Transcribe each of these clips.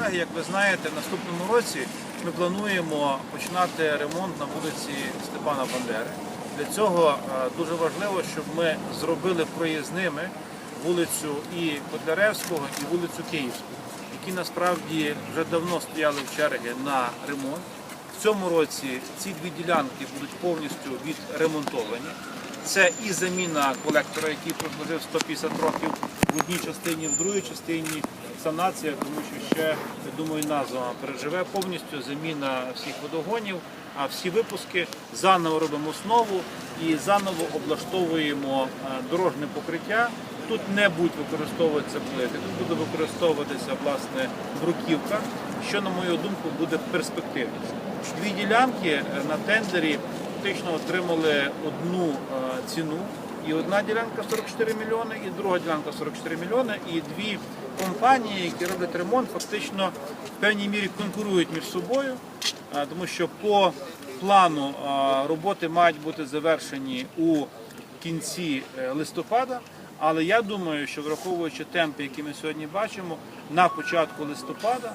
колеги, як ви знаєте, в наступному році ми плануємо починати ремонт на вулиці Степана Бандери. Для цього е, дуже важливо, щоб ми зробили проїзними вулицю і Котляревського, і вулицю Київську, які насправді вже давно стояли в черги на ремонт. В цьому році ці дві ділянки будуть повністю відремонтовані. Це і заміна колектора, який прослужив 150 років в одній частині, в другій частині санація, тому що ще, я думаю, назва переживе повністю заміна всіх водогонів, а всі випуски заново робимо основу і заново облаштовуємо е, дорожне покриття. Тут не будуть використовуватися плити, тут буде використовуватися власне бруківка, що, на мою думку, буде перспективніше. Дві ділянки е, на тендері фактично отримали одну е, ціну. І одна ділянка 44 мільйони, і друга ділянка 44 мільйони. І дві компанії, які роблять ремонт, фактично в певній мірі конкурують між собою, тому що по плану роботи мають бути завершені у кінці е, листопада. Але я думаю, що враховуючи темпи, які ми сьогодні бачимо, на початку листопада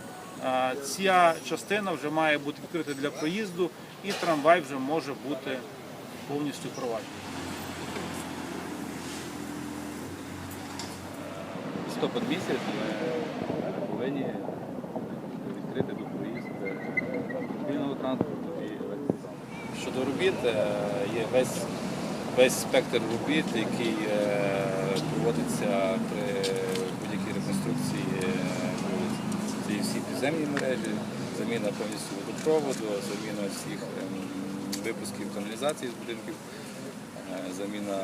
ця частина вже має бути відкрита для проїзду, і трамвай вже може бути повністю проваджений. Листопад місяць ми повинні відкрити до проїзд мобільного транспорту і електротранспорту. Щодо робіт, е, є весь, весь спектр робіт, який е, проводиться при будь-якій реконструкції е, і всі підземні мережі, заміна повністю водопроводу, заміна всіх ем, випусків каналізації з будинків, е, заміна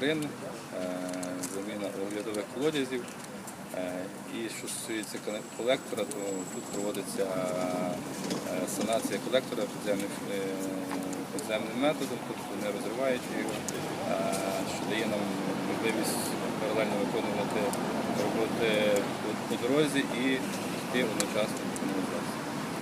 рин, е, заміна оглядових колодязів. Е, І що стосується колектора, то тут проводиться е, санація колектора е, підземним методом, тобто не розриваючи його, що дає нам можливість паралельно виконувати роботи по дорозі і йти одночасно